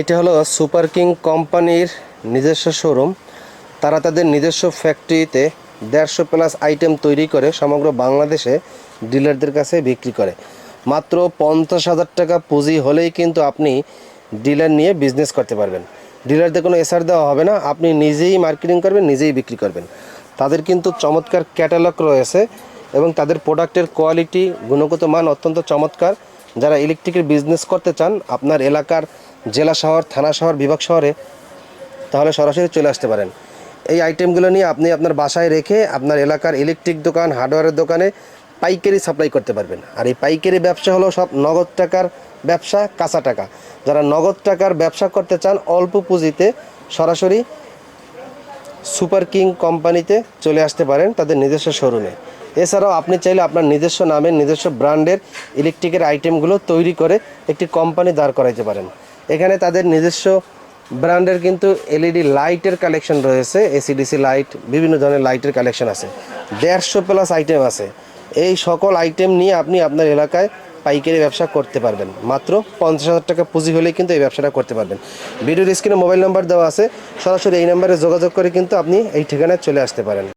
এটা হলো super king কোম্পানির নিজস্ব শোরুম। তারা তাদের নিজস্ব ফ্যাক্টরিতে দেড়শো প্লাস আইটেম তৈরি করে সমগ্র বাংলাদেশে ডিলারদের কাছে বিক্রি করে। মাত্র পঞ্চাশ হাজার টাকা পুঁজি হলেই কিন্তু আপনি ডিলার নিয়ে বিজনেস করতে পারবেন। ডিলারদের কোনো এসআর দেওয়া হবে না, আপনি নিজেই মার্কেটিং করবেন, নিজেই বিক্রি করবেন। তাদের কিন্তু চমৎকার ক্যাটালগ রয়েছে এবং তাদের প্রোডাক্টের কোয়ালিটি গুণগত মান অত্যন্ত চমৎকার। যারা ইলেকট্রিকের বিজনেস করতে চান, আপনার এলাকার জেলা শহর, থানা শহর, বিভাগ শহরে তাহলে সরাসরি চলে আসতে পারেন। এই আইটেমগুলো নিয়ে আপনি আপনার বাসায় রেখে আপনার এলাকার ইলেকট্রিক দোকান হার্ডওয়্যারের দোকানে পাইকারি সাপ্লাই করতে পারবেন। আর এই পাইকারি ব্যবসা হলো সব নগদ টাকার ব্যবসা, কাঁচা টাকা। যারা নগদ টাকার ব্যবসা করতে চান, অল্প পুঁজিতে সরাসরি সুপার কিং কোম্পানিতে চলে আসতে পারেন তাদের নিজস্ব শোরুমে এছাড়াও আপনি চাইলে আপনার নিজস্ব নামের, নিজস্ব ব্র্যান্ডের ইলেকট্রিকের আইটেমগুলো তৈরি করে একটি কোম্পানি দাঁড় করাইতে পারেন। এখানে তাদের নিজস্ব ব্র্যান্ডের কিন্তু এলইডি লাইটের কালেকশন রয়েছে, এসিডিসি লাইট, বিভিন্ন ধরনের লাইটের কালেকশন আছে। দেড়শো প্লাস আইটেম আছে। এই সকল আইটেম নিয়ে আপনি আপনার এলাকায় পাইকারি ব্যবসা করতে পারবেন। মাত্র পঞ্চাশ হাজার টাকা পুঁজি হলেই কিন্তু এই ব্যবসাটা করতে পারবেন। ভিডিওর স্ক্রিনে মোবাইল নাম্বার দেওয়া আছে। সরাসরি এই নাম্বারে যোগাযোগ করে কিন্তু আপনি এই ঠিকানায় চলে আসতে পারেন।